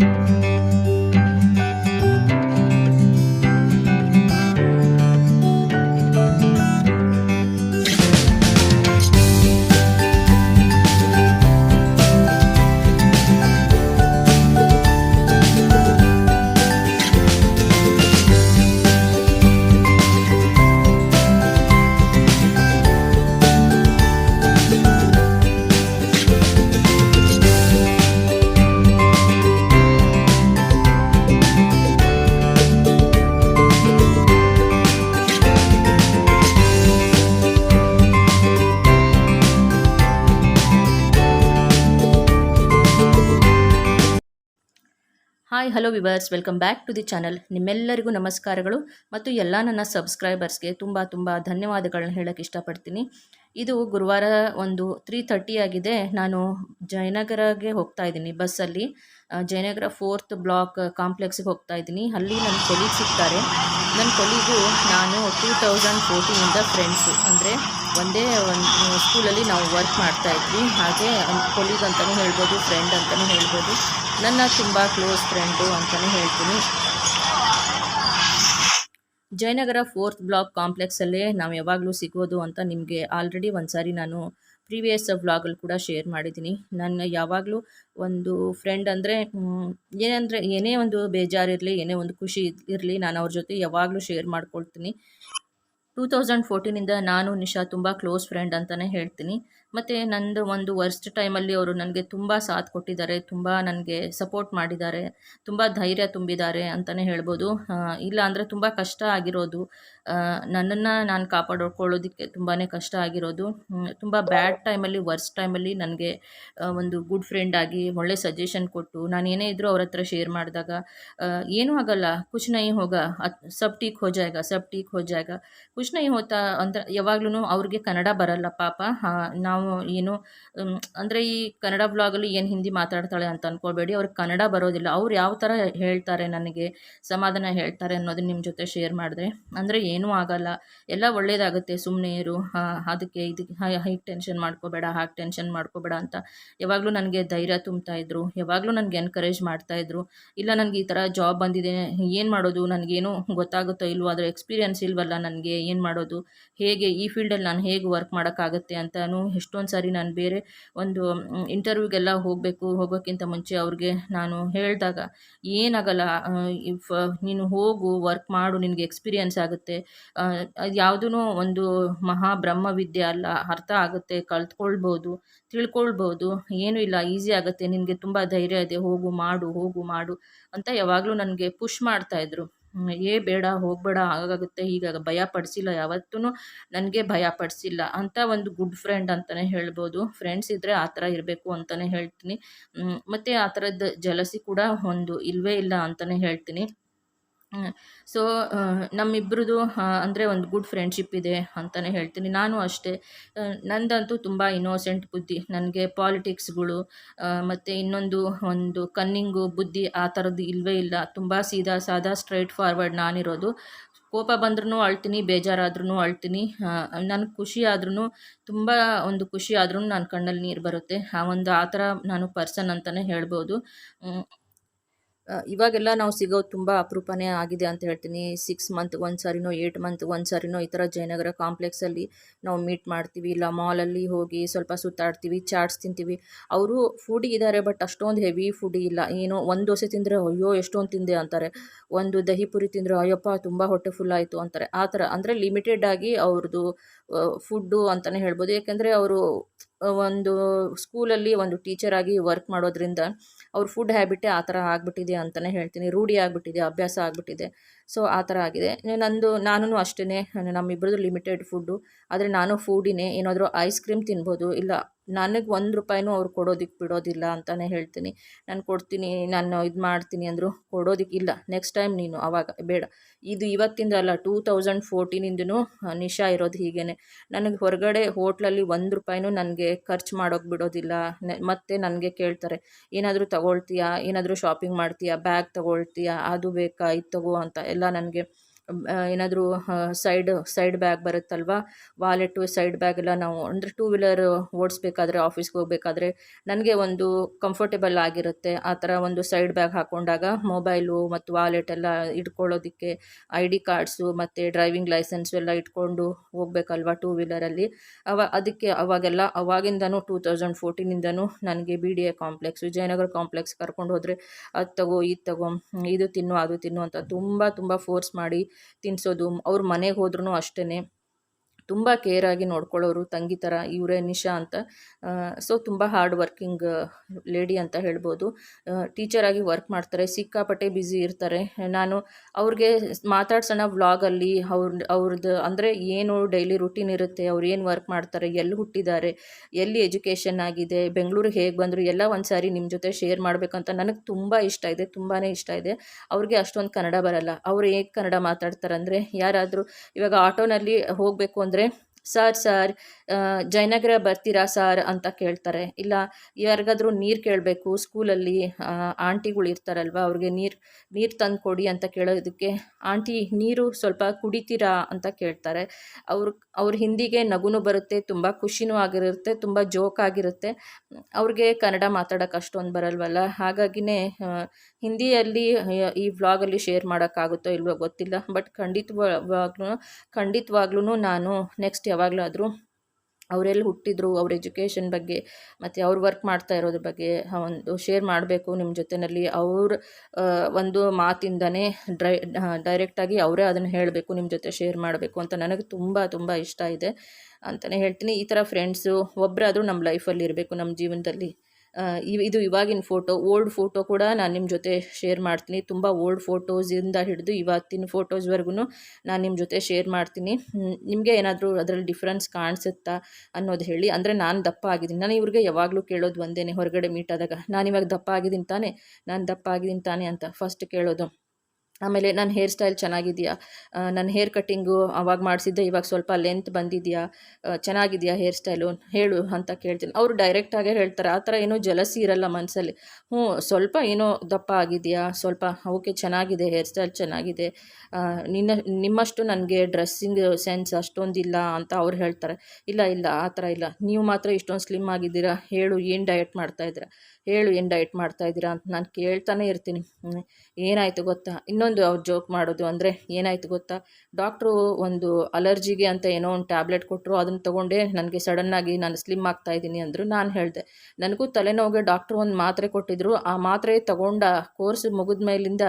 you hi hello viewers welcome back to the channel ನಿಮ್ಮೆಲ್ಲರಿಗೂ ನಮಸ್ಕಾರಗಳು ಮತ್ತು ಎಲ್ಲ ನನ್ನ ಸಬ್ಸ್ಕ್ರೈಬರ್ಸ್ಗೆ ತುಂಬ ತುಂಬ ಧನ್ಯವಾದಗಳನ್ನ ಹೇಳೋಕ್ಕೆ ಇಷ್ಟಪಡ್ತೀನಿ. ಇದು ಗುರುವಾರ ಒಂದು ತ್ರೀ ತರ್ಟಿ ಆಗಿದೆ. ನಾನು ಜಯನಗರಗೆ ಹೋಗ್ತಾ ಇದ್ದೀನಿ ಬಸ್ಸಲ್ಲಿ. ಜಯನಗರ ಫೋರ್ತ್ ಬ್ಲಾಕ್ ಕಾಂಪ್ಲೆಕ್ಸ್ಗೆ ಹೋಗ್ತಾ ಇದ್ದೀನಿ. ಅಲ್ಲಿ ನನ್ನ ಕೊಲೀಗ್ ಸಿಗ್ತಾರೆ. ನನ್ನ ಕೊಲೀಗು ನಾನು ಟೂ ತೌಸಂಡ್ ಫೋರ್ಟೀನಿಂದ ಫ್ರೆಂಡ್ಸು ಅಂದರೆ ಒಂದೇ ಒಂದು ಸ್ಕೂಲಲ್ಲಿ ನಾವು ವರ್ಕ್ ಮಾಡ್ತಾ ಇದ್ವಿ. ಹಾಗೆ ಕೊಲೀಗ್ ಅಂತಲೂ ಹೇಳ್ಬೋದು ಫ್ರೆಂಡ್ ಅಂತಲೂ ಹೇಳ್ಬೋದು. ನನ್ನ ತುಂಬ ಕ್ಲೋಸ್ ಫ್ರೆಂಡು ಅಂತಲೇ ಹೇಳ್ತೀನಿ. ಜಯನಗರ ಫೋರ್ತ್ ಬ್ಲಾಕ್ ಕಾಂಪ್ಲೆಕ್ಸಲ್ಲೇ ನಾವು ಯಾವಾಗಲೂ ಸಿಗೋದು ಅಂತ ನಿಮಗೆ ಆಲ್ರೆಡಿ ಒಂದು ಸಾರಿ ನಾನು ಪ್ರೀವಿಯಸ್ ವ್ಲಾಗಲ್ಲಿ ಕೂಡ ಶೇರ್ ಮಾಡಿದ್ದೀನಿ. ನಾನು ಯಾವಾಗಲೂ ಒಂದು ಫ್ರೆಂಡ್ ಅಂದರೆ ಏನಂದರೆ ಏನೇ ಒಂದು ಬೇಜಾರಿರಲಿ ಏನೇ ಒಂದು ಖುಷಿ ಇರಲಿ ನಾನು ಅವ್ರ ಜೊತೆ ಯಾವಾಗಲೂ ಶೇರ್ ಮಾಡ್ಕೊಳ್ತೀನಿ. ಟೂ ತೌಸಂಡ್ ಫೋರ್ಟೀನಿಂದ ನಾನು ನಿಶಾ ತುಂಬ ಕ್ಲೋಸ್ ಫ್ರೆಂಡ್ ಅಂತಲೇ ಹೇಳ್ತೀನಿ. ಮತ್ತು ನಂದು ಒಂದು ವರ್ಸ್ಟ್ ಟೈಮಲ್ಲಿ ಅವರು ನನಗೆ ತುಂಬ ಸಾಥ್ ಕೊಟ್ಟಿದ್ದಾರೆ ತುಂಬ ನನಗೆ ಸಪೋರ್ಟ್ ಮಾಡಿದ್ದಾರೆ ತುಂಬ ಧೈರ್ಯ ತುಂಬಿದ್ದಾರೆ ಅಂತಲೇ ಹೇಳ್ಬೋದು. ಇಲ್ಲ ಅಂದರೆ ತುಂಬ ಕಷ್ಟ ಆಗಿರೋದು. ನನ್ನನ್ನು ನಾನು ಕಾಪಾಡಿಕೊಳ್ಳೋದಕ್ಕೆ ತುಂಬಾ ಕಷ್ಟ ಆಗಿರೋದು. ತುಂಬ ಬ್ಯಾಡ್ ಟೈಮಲ್ಲಿ ವರ್ಸ್ಟ್ ಟೈಮಲ್ಲಿ ನನಗೆ ಒಂದು ಗುಡ್ ಫ್ರೆಂಡ್ ಆಗಿ ಒಳ್ಳೆ ಸಜೆಷನ್ ಕೊಟ್ಟು ನಾನು ಏನೇ ಇದ್ದರೂ ಅವ್ರ ಹತ್ರ ಶೇರ್ ಮಾಡಿದಾಗ ಏನೂ ಆಗಲ್ಲ. ಕುಚ್ ನೈ ಹೋಗ. ಸಬ್ ಟೀಕ್ ಹೋ ಜಾಯಗ ಸಬ್ ಟೀಕ್ ಹೋ ಕುಚ್ ನೈ ಹೋತಾ ಅಂತ ಯಾವಾಗ್ಲೂ ಅವ್ರಿಗೆ ಕನ್ನಡ ಬರಲ್ಲ ಪಾಪ. ಆ, ನಾವು ಏನು ಅಂದರೆ ಈ ಕನ್ನಡ ಬ್ಲಾಗಲ್ಲಿ ಏನು ಹಿಂದಿ ಮಾತಾಡ್ತಾಳೆ ಅಂತ ಅನ್ಕೋಬೇಡಿ. ಅವ್ರಿಗೆ ಕನ್ನಡ ಬರೋದಿಲ್ಲ. ಅವ್ರು ಯಾವ ಥರ ಹೇಳ್ತಾರೆ ನನಗೆ, ಸಮಾಧಾನ ಹೇಳ್ತಾರೆ ಅನ್ನೋದನ್ನ ನಿಮ್ಮ ಜೊತೆ ಶೇರ್ ಮಾಡಿದ್ರೆ. ಅಂದರೆ ಏನೂ ಆಗಲ್ಲ. ಎಲ್ಲ ಒಳ್ಳೇದಾಗುತ್ತೆ. ಸುಮ್ಮನೆ ಇರು. ಅದಕ್ಕೆ ಇದಕ್ಕೆ ಹೈ ಟೆನ್ಷನ್ ಮಾಡ್ಕೋಬೇಡ, ಹಾಗೆ ಟೆನ್ಷನ್ ಮಾಡ್ಕೋಬೇಡ ಅಂತ ಯಾವಾಗಲೂ ನನಗೆ ಧೈರ್ಯ ತುಂಬ್ತಾ ಇದ್ರು. ಯಾವಾಗಲೂ ನನಗೆ ಎನ್ಕರೇಜ್ ಮಾಡ್ತಾ ಇದ್ರು. ಇಲ್ಲ ನನಗೆ ಈ ಥರ ಜಾಬ್ ಬಂದಿದೆ. ಏನು ಮಾಡೋದು? ನನಗೇನು ಗೊತ್ತಾಗುತ್ತೋ ಇಲ್ವೋ? ಅದರ ಎಕ್ಸ್ಪೀರಿಯನ್ಸ್ ಇಲ್ವಲ್ಲ ನನಗೆ? ಏನು ಮಾಡೋದು? ಹೇಗೆ? ಈ ಫೀಲ್ಡಲ್ಲಿ ನಾನು ಹೇಗೆ ವರ್ಕ್ ಮಾಡೋಕ್ಕಾಗುತ್ತೆ ಅಂತಲೂ ಎಷ್ಟೊಂದು ಸಾರಿ ನಾನು ಬೇರೆ ಒಂದು ಇಂಟರ್ವ್ಯೂಗೆಲ್ಲ ಹೋಗಬೇಕು, ಹೋಗೋಕ್ಕಿಂತ ಮುಂಚೆ ಅವ್ರಿಗೆ ನಾನು ಹೇಳಿದಾಗ, ಏನಾಗಲ್ಲ ಇಫ್, ನೀನು ಹೋಗು ವರ್ಕ್ ಮಾಡು, ನಿನಗೆ ಎಕ್ಸ್ಪೀರಿಯನ್ಸ್ ಆಗುತ್ತೆ. ಯಾವುದೂ ಒಂದು ಮಹಾ ಬ್ರಹ್ಮವಿದ್ಯೆ ಅಲ್ಲ, ಅರ್ಥ ಆಗುತ್ತೆ ಕಲ್ತ್ಕೊಳ್ಬೋದು ತಿಳ್ಕೊಳ್ಬೋದು, ಏನೂ ಇಲ್ಲ ಈಸಿ ಆಗುತ್ತೆ, ನಿನಗೆ ತುಂಬ ಧೈರ್ಯ ಇದೆ, ಹೋಗು, ಮಾಡು ಹೋಗು, ಮಾಡು ಅಂತ ಯಾವಾಗಲೂ ನನಗೆ ಪುಷ್ ಮಾಡ್ತಾಯಿದ್ರು ಏ ಬೇಡ, ಹೋಗಬೇಡ, ಹಾಗಾಗುತ್ತೆ ಹೀಗಾಗ ಭಯ ಪಡಿಸಿಲ್ಲ ಯಾವತ್ತೂ ನನಗೆ ಭಯ ಪಡಿಸಿಲ್ಲ ಅಂತ ಒಂದು ಗುಡ್ ಫ್ರೆಂಡ್ ಅಂತಲೇ ಹೇಳ್ಬೋದು. ಫ್ರೆಂಡ್ಸ್ ಇದ್ದರೆ ಆ ಥರ ಇರಬೇಕು ಅಂತಲೇ ಹೇಳ್ತೀನಿ. ಮತ್ತು ಆ ಥರದ ಜಲಸಿ ಕೂಡ ಒಂದು ಇಲ್ಲವೇ ಇಲ್ಲ ಅಂತಲೇ ಹೇಳ್ತೀನಿ. ಸೊ ನಮ್ಮಿಬ್ರದ್ದು ಅಂದರೆ ಒಂದು ಗುಡ್ ಫ್ರೆಂಡ್ಶಿಪ್ ಇದೆ ಅಂತಲೇ ಹೇಳ್ತೀನಿ. ನಾನು ಅಷ್ಟೇ. ನಂದಂತೂ ತುಂಬ ಇನ್ನೋಸೆಂಟ್ ಬುದ್ಧಿ. ನನಗೆ ಪಾಲಿಟಿಕ್ಸ್ಗಳು ಮತ್ತು ಇನ್ನೊಂದು, ಒಂದು ಕನ್ನಿಂಗು ಬುದ್ಧಿ ಆ ಥರದ್ದು ಇಲ್ಲವೇ ಇಲ್ಲ. ತುಂಬ ಸೀದಾ, ಸಾದಾ ಸ್ಟ್ರೈಟ್ ಫಾರ್ವರ್ಡ್ ನಾನಿರೋದು. ಕೋಪ ಬಂದ್ರೂ ಅಳ್ತೀನಿ ಬೇಜಾರಾದ್ರೂ ಅಳ್ತೀನಿ. ನನಗೆ ಖುಷಿ ಆದ್ರೂ ತುಂಬ ಒಂದು ಖುಷಿ ಆದ್ರೂ ನನ್ನ ಕಣ್ಣಲ್ಲಿ ನೀರು ಬರುತ್ತೆ. ಆ ಒಂದು, ಆ ಥರ ನಾನು ಪರ್ಸನ್ ಅಂತಲೇ ಹೇಳ್ಬೋದು. ಇವಾಗೆಲ್ಲ ನಾವು ಸಿಗೋದು ತುಂಬ ಅಪರೂಪನೇ ಆಗಿದೆ ಅಂತ ಹೇಳ್ತೀನಿ. ಸಿಕ್ಸ್ ಮಂತ್ ಒಂದು ಸಾರಿನೋ ಏಯ್ಟ್ ಮಂತ್ ಒಂದು ಸಾರಿನೋ ಈ ಥರ ಜಯನಗರ ಕಾಂಪ್ಲೆಕ್ಸಲ್ಲಿ ನಾವು ಮೀಟ್ ಮಾಡ್ತೀವಿ. ಇಲ್ಲ ಮಾಲಲ್ಲಿ ಹೋಗಿ ಸ್ವಲ್ಪ ಸುತ್ತಾಡ್ತೀವಿ ಚಾಟ್ಸ್ ತಿಂತೀವಿ. ಅವರು ಫುಡ್ ಇದ್ದಾರೆ ಬಟ್ ಅಷ್ಟೊಂದು ಹೆವಿ ಫುಡ್ ಇಲ್ಲ. ಏನೋ ಒಂದು ದೋಸೆ ತಿಂದರೆ ಅಯ್ಯೋ ಎಷ್ಟೊಂದು ತಿಂದೆ ಅಂತಾರೆ. ಒಂದು ದಹಿ ಪುರಿ ತಿಂದರೆ ಅಯ್ಯಪ್ಪ ತುಂಬ ಹೊಟ್ಟೆ ಫುಲ್ ಆಯಿತು ಅಂತಾರೆ. ಆ ಥರ ಅಂದರೆ ಲಿಮಿಟೆಡ್ ಆಗಿ ಅವ್ರದ್ದು ಫುಡ್ಡು ಅಂತಲೇ ಹೇಳ್ಬೋದು. ಯಾಕೆಂದರೆ ಅವರು ಒಂದು ಸ್ಕೂಲಲ್ಲಿ ಒಂದು ಟೀಚರ್ ಆಗಿ ವರ್ಕ್ ಮಾಡೋದ್ರಿಂದ ಅವ್ರ ಫುಡ್ ಹ್ಯಾಬಿಟೇ ಆ ಥರ ಆಗಿಬಿಟ್ಟಿದೆ ಅಂತಲೇ ಹೇಳ್ತೀನಿ. ರೂಢಿ ಆಗಿಬಿಟ್ಟಿದೆ, ಅಭ್ಯಾಸ ಆಗಿಬಿಟ್ಟಿದೆ. ಸೊ ಆ ಥರ ಆಗಿದೆ. ನಂದು ನಾನು ಅಷ್ಟೇ ನಮ್ಮಿಬ್ಬರದ್ದು ಲಿಮಿಟೆಡ್ ಫುಡ್ಡು ಆದರೆ ನಾನು ಫೂಡಿನೇ ಏನಾದರೂ ಐಸ್ ಕ್ರೀಮ್ ತಿನ್ಬೋದು, ಇಲ್ಲ ನನಗೆ ಒಂದು ರೂಪಾಯಿನೂ ಅವ್ರು ಕೊಡೋದಕ್ಕೆ ಬಿಡೋದಿಲ್ಲ ಅಂತಲೇ ಹೇಳ್ತೀನಿ. ನಾನು ಕೊಡ್ತೀನಿ, ನಾನು ಇದು ಮಾಡ್ತೀನಿ ಅಂದರು ಕೊಡೋದಕ್ಕೆ ಇಲ್ಲ. ನೆಕ್ಸ್ಟ್ ಟೈಮ್ ನೀನು ಆವಾಗ ಬೇಡ. ಇದು ಇವತ್ತಿಂದ ಅಲ್ಲ ಟೂ ತೌಸಂಡ್ ಫೋರ್ಟೀನಿಂದನೂ ನಿಶಾ ಇರೋದು ಹೀಗೇ ನನಗೆ ಹೊರಗಡೆ ಹೋಟ್ಲಲ್ಲಿ ಒಂದು ರೂಪಾಯಿನೂ ನನಗೆ ಖರ್ಚು ಮಾಡೋಕೆ ಬಿಡೋದಿಲ್ಲ. ಮತ್ತೆ ನನಗೆ ಕೇಳ್ತಾರೆ, ಏನಾದರೂ ತಗೊಳ್ತೀಯಾ? ಏನಾದರೂ ಶಾಪಿಂಗ್ ಮಾಡ್ತೀಯಾ? ಬ್ಯಾಗ್ ತಗೊಳ್ತೀಯಾ? ಅದು ಬೇಕಾ? ಇದು ತಗೋ ಅಂತ. ಎಲ್ಲ ನನಗೆ ಏನಾದರೂ ಸೈಡ್ ಸೈಡ್ ಬ್ಯಾಗ್ ಬರುತ್ತಲ್ವ? ವಾಲೆಟು ಸೈಡ್ ಬ್ಯಾಗ್ ಎಲ್ಲ ನಾವು, ಅಂದರೆ ಟೂ ವೀಲರ್ ಓಡಿಸ್ಬೇಕಾದ್ರೆ ಆಫೀಸ್ಗೆ ಹೋಗಬೇಕಾದ್ರೆ ನನಗೆ ಒಂದು ಕಂಫರ್ಟೇಬಲ್ ಆಗಿರುತ್ತೆ. ಆ ಥರ ಒಂದು ಸೈಡ್ ಬ್ಯಾಗ್ ಹಾಕ್ಕೊಂಡಾಗ ಮೊಬೈಲು ಮತ್ತು ವಾಲೆಟ್ ಎಲ್ಲ ಇಟ್ಕೊಳ್ಳೋದಕ್ಕೆ ಐ ಡಿ ಕಾರ್ಡ್ಸು ಮತ್ತು ಡ್ರೈವಿಂಗ್ ಲೈಸೆನ್ಸು ಎಲ್ಲ ಇಟ್ಕೊಂಡು ಹೋಗ್ಬೇಕಲ್ವ ಟೂ ವೀಲರಲ್ಲಿ ಅವ, ಅದಕ್ಕೆ ಅವಾಗೆಲ್ಲ, ಅವಾಗಿಂದನೂ ಟೂ ತೌಸಂಡ್ ಫೋರ್ಟೀನಿಂದನೂ ನನಗೆ B D A complex Vijayanagar complex ಕರ್ಕೊಂಡು ಹೋದರೆ ಅದು ತಗೋ ಇದು ತಗೋ ಇದು ತಿನ್ನು, ಅದು ತಿನ್ನು ಅಂತ ತುಂಬ ತುಂಬ ಫೋರ್ಸ್ ಮಾಡಿ ತಿನ್ನಿಸೋದು ಅವ್ರ ಮನೆಗೆ ಹೋದ್ರೂ ಅಷ್ಟೇ ತುಂಬ ಕೇರಾಗಿ ನೋಡ್ಕೊಳ್ಳೋರು ತಂಗಿ ಥರ ಇವರೇ ನಿಶಾ ಅಂತ. ಸೊ ತುಂಬ ಹಾರ್ಡ್ ವರ್ಕಿಂಗ್ ಲೇಡಿ ಅಂತ ಹೇಳ್ಬೋದು. ಟೀಚರಾಗಿ ವರ್ಕ್ ಮಾಡ್ತಾರೆ, ಸಿಕ್ಕಾಪಟ್ಟೆ ಬ್ಯುಸಿ ಇರ್ತಾರೆ. ನಾನು ಅವ್ರಿಗೆ ಮಾತಾಡ್ಸೋಣ ವ್ಲಾಗಲ್ಲಿ ಅವ್ರ ಅವ್ರದ್ದು ಅಂದರೆ ಏನು ಡೈಲಿ ರುಟೀನ್ ಇರುತ್ತೆ, ಅವ್ರು ಏನು ವರ್ಕ್ ಮಾಡ್ತಾರೆ, ಎಲ್ಲಿ ಹುಟ್ಟಿದ್ದಾರೆ, ಎಲ್ಲಿ ಎಜುಕೇಷನ್ ಆಗಿದೆ, ಬೆಂಗಳೂರಿಗೆ ಹೇಗೆ ಬಂದರು, ಎಲ್ಲ ಒಂದು ಸಾರಿ ನಿಮ್ಮ ಜೊತೆ ಶೇರ್ ಮಾಡಬೇಕಂತ ನನಗೆ ತುಂಬ ಇಷ್ಟ ಇದೆ ತುಂಬಾ ಇಷ್ಟ ಇದೆ. ಅವ್ರಿಗೆ ಅಷ್ಟೊಂದು ಕನ್ನಡ ಬರಲ್ಲ, ಅವ್ರು ಹೇಗೆ ಕನ್ನಡ ಮಾತಾಡ್ತಾರೆ ಅಂದರೆ ಯಾರಾದರೂ ಇವಾಗ ಆಟೋನಲ್ಲಿ ಹೋಗಬೇಕು ಅಂದರೆ encontré ಸರ್ ಸರ್ ಜಯನಗರ ಬರ್ತೀರಾ ಸರ್ ಅಂತ ಕೇಳ್ತಾರೆ. ಇಲ್ಲ, ಯಾರಿಗಾದ್ರೂ ನೀರು ಕೇಳಬೇಕು ಸ್ಕೂಲಲ್ಲಿ ಆಂಟಿಗಳು ಇರ್ತಾರಲ್ವ, ಅವ್ರಿಗೆ ನೀರು ನೀರು ತಂದು ಕೊಡಿ ಅಂತ ಕೇಳೋದಕ್ಕೆ ಆಂಟಿ ನೀರು ಸ್ವಲ್ಪ ಕುಡಿತೀರಾ ಅಂತ ಕೇಳ್ತಾರೆ. ಅವ್ರ ಅವ್ರ ಹಿಂದಿಗೆ ನಗುನು ಬರುತ್ತೆ, ತುಂಬ ಖುಷಿನೂ ಆಗಿರುತ್ತೆ, ತುಂಬ ಜೋಕ್ ಆಗಿರುತ್ತೆ. ಅವ್ರಿಗೆ ಕನ್ನಡ ಮಾತಾಡೋಕೆ ಅಷ್ಟೊಂದು ಬರಲ್ವಲ್ಲ? ಹಾಗಾಗಿನೇ ಹಿಂದಿಯಲ್ಲಿ ಈ ವ್ಲಾಗಲ್ಲಿ ಶೇರ್ ಮಾಡೋಕ್ಕಾಗುತ್ತೋ ಇಲ್ವೋ ಗೊತ್ತಿಲ್ಲ, ಬಟ್ ಖಂಡಿತವಾಗ್ಲೂ ಖಂಡಿತವಾಗ್ಲೂ ನಾನು ನೆಕ್ಸ್ಟ್ ಯಾವಾಗಲಾದರೂ ಅವರೆಲ್ಲಿ ಹುಟ್ಟಿದ್ರು, ಅವ್ರ ಎಜುಕೇಷನ್ ಬಗ್ಗೆ ಮತ್ತು ಅವ್ರು ವರ್ಕ್ ಮಾಡ್ತಾ ಇರೋದ್ರ ಬಗ್ಗೆ ಒಂದು ಶೇರ್ ಮಾಡಬೇಕು ನಿಮ್ಮ ಜೊತೆಯಲ್ಲಿ ಅವ್ರ ಒಂದು ಮಾತಿಂದನೇ ಡ್ರೈ ಡೈರೆಕ್ಟಾಗಿ ಅವರೇ ಅದನ್ನು ಹೇಳಬೇಕು ನಿಮ್ಮ ಜೊತೆ ಶೇರ್ ಮಾಡಬೇಕು ಅಂತ ನನಗೆ ತುಂಬ ತುಂಬ ಇಷ್ಟ ಇದೆ ಅಂತಲೇ ಹೇಳ್ತೀನಿ. ಈ ಥರ ಫ್ರೆಂಡ್ಸು ಒಬ್ಬರಾದರೂ ನಮ್ಮ ಲೈಫಲ್ಲಿ ಇರಬೇಕು ನಮ್ಮ ಜೀವನದಲ್ಲಿ. ಇದು ಇವಾಗಿನ ಫೋಟೋ, ಓಲ್ಡ್ ಫೋಟೋ ಕೂಡ ನಾನು ನಿಮ್ಮ ಜೊತೆ ಶೇರ್ ಮಾಡ್ತೀನಿ. ತುಂಬ ಓಲ್ಡ್ ಫೋಟೋಸಿಂದ ಹಿಡಿದು ಇವತ್ತಿನ ಫೋಟೋಸ್ವರೆಗೂ ನಾನು ನಿಮ್ಮ ಜೊತೆ ಶೇರ್ ಮಾಡ್ತೀನಿ. ನಿಮಗೆ ಏನಾದರೂ ಅದರಲ್ಲಿ ಡಿಫ್ರೆನ್ಸ್ ಕಾಣಿಸುತ್ತಾ ಅನ್ನೋದು ಹೇಳಿ. ಅಂದರೆ ನಾನು ದಪ್ಪ ಆಗಿದ್ದೀನಿ. ನಾನು ಇವ್ರಿಗೆ ಯಾವಾಗಲೂ ಕೇಳೋದು ಒಂದೇ ಹೊರಗಡೆ ಮೀಟ್ ಆದಾಗ. ನಾನು ಇವಾಗ ದಪ್ಪ ಆಗಿದ್ದೀನಿ ತಾನೇ? ನಾನು ದಪ್ಪ ಆಗಿದ್ದೀನಿ ತಾನೇ ಅಂತ ಫಸ್ಟ್ ಕೇಳೋದು. ಆಮೇಲೆ ನನ್ನ ಹೇರ್ ಸ್ಟೈಲ್ ಚೆನ್ನಾಗಿದೆಯಾ? ನನ್ನ ಹೇರ್ ಕಟ್ಟಿಂಗು ಅವಾಗ ಮಾಡಿಸಿದ್ದೆ, ಇವಾಗ ಸ್ವಲ್ಪ ಲೆಂತ್ ಬಂದಿದೆಯಾ? ಚೆನ್ನಾಗಿದೆಯಾ ಹೇರ್ ಸ್ಟೈಲು ಹೇಳು ಅಂತ ಕೇಳ್ತೀನಿ. ಅವರು ಡೈರೆಕ್ಟಾಗೇ ಹೇಳ್ತಾರೆ, ಆ ಥರ ಏನೂ ಜಲಸಿ ಇರಲ್ಲ ಮನಸ್ಸಲ್ಲಿ ಹ್ಞೂ, ಸ್ವಲ್ಪ ಏನೋ ದಪ್ಪ ಆಗಿದೆಯಾ? ಸ್ವಲ್ಪ, ಓಕೆ, ಚೆನ್ನಾಗಿದೆ ಹೇರ್ ಸ್ಟೈಲ್ ಚೆನ್ನಾಗಿದೆ. ನಿನ್ನ, ನಿಮ್ಮಷ್ಟು ನನಗೆ ಡ್ರೆಸ್ಸಿಂಗ್ ಸೆನ್ಸ್ ಅಷ್ಟೊಂದಿಲ್ಲ ಅಂತ ಅವ್ರು ಹೇಳ್ತಾರೆ. ಇಲ್ಲ ಇಲ್ಲ, ಆ ಥರ ಇಲ್ಲ. ನೀವು ಮಾತ್ರ ಇಷ್ಟೊಂದು ಸ್ಲಿಮ್ ಆಗಿದ್ದೀರಾ? ಹೇಳು, ಏನು ಡಯಟ್ ಮಾಡ್ತಾಯಿದ್ದೀರಾ ಹೇಳು, ಏನು ಡಯಟ್ ಮಾಡ್ತಾಯಿದ್ದೀರಾ ಅಂತ ನಾನು ಕೇಳ್ತಾನೆ ಇರ್ತೀನಿ. ಏನಾಯಿತು ಗೊತ್ತಾ? ಇನ್ನೊಂದು ಅವ್ರು ಜೋಕ್ ಮಾಡೋದು ಅಂದರೆ ಏನಾಯಿತು ಗೊತ್ತಾ? ಡಾಕ್ಟ್ರು ಒಂದು ಅಲರ್ಜಿಗೆ ಅಂತ ಏನೋ ಒಂದು ಟ್ಯಾಬ್ಲೆಟ್ ಕೊಟ್ಟರು ಅದನ್ನು ತಗೊಂಡೆ, ನನಗೆ ಸಡನ್ನಾಗಿ ನಾನು ಸ್ಲಿಮ್ ಆಗ್ತಾ ಇದ್ದೀನಿ ಅಂದರು ನಾನು ಹೇಳಿದೆ. ನನಗೂ ತಲೆನೋವಿಗೆ ಡಾಕ್ಟ್ರು ಒಂದು ಮಾತ್ರೆ ಕೊಟ್ಟಿದ್ದರು ಆ ಮಾತ್ರೆ ತಗೊಂಡ ಕೋರ್ಸ್ ಮುಗಿದ ಮೇಲಿಂದ